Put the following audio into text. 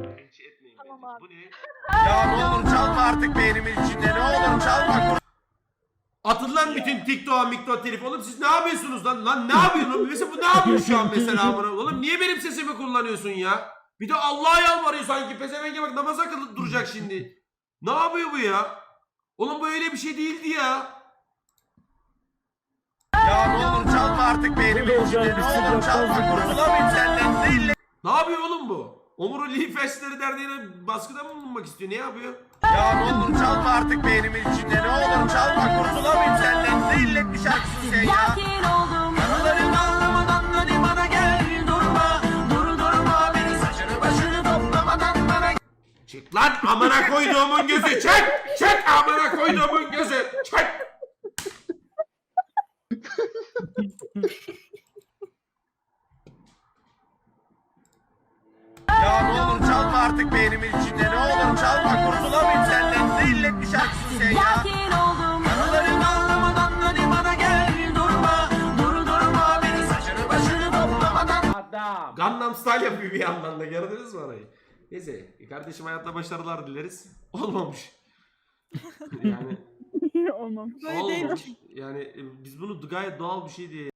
Etmeyin Tamam abi. Bu ne? Ya ne olur çalma artık beynimin içinde ne olur çalma. Atın lan bütün TikTok'a miktok telif. Oğlum siz ne yapıyorsunuz lan? Lan ne yapıyorsun? Mesela bu ne yapıyor şu an mesela amına? Oğlum niye benim sesimi kullanıyorsun ya? Bir de Allah'a yalvarıyor sanki. Pezevenge bak namaza kılıp duracak şimdi. Ne yapıyor bu ya? Oğlum bu öyle bir şey değildi ya. Ya ne olur çalma artık beynimin içinde ne olur çalma kurtulamayayım senden değil. Ne yapıyor oğlum bu? Omuru Lee Festleri Derneği'ne baskıda mı bulunmak istiyor? Ne yapıyor? Ya ne olur çalma artık beynimin içinde ne olur çalma kurtulamayayım senden değil bir şarkısın sen ya. Anlamadan hadi bana gel durma Dur durma beni saçını başını toplamadan bana Çık lan amına koyduğumun gözü çek! Çek amına koyduğumun gözü çek! Beynimin içinde ne olur çalma kurtulamayayım senden değil bir şarkısın sen ya. Yaralarım anlamadan hadi bana gel durma Dur durma beni saçını başını toplamadan Gangnam Style yapıyor bir yandan da gördünüz mü orayı? Neyse kardeşim hayatta başarılar dileriz. Olmamış. Yani Olmam. Böyle değil. olmamış. Yani e, biz bunu gayet doğal bir şey diye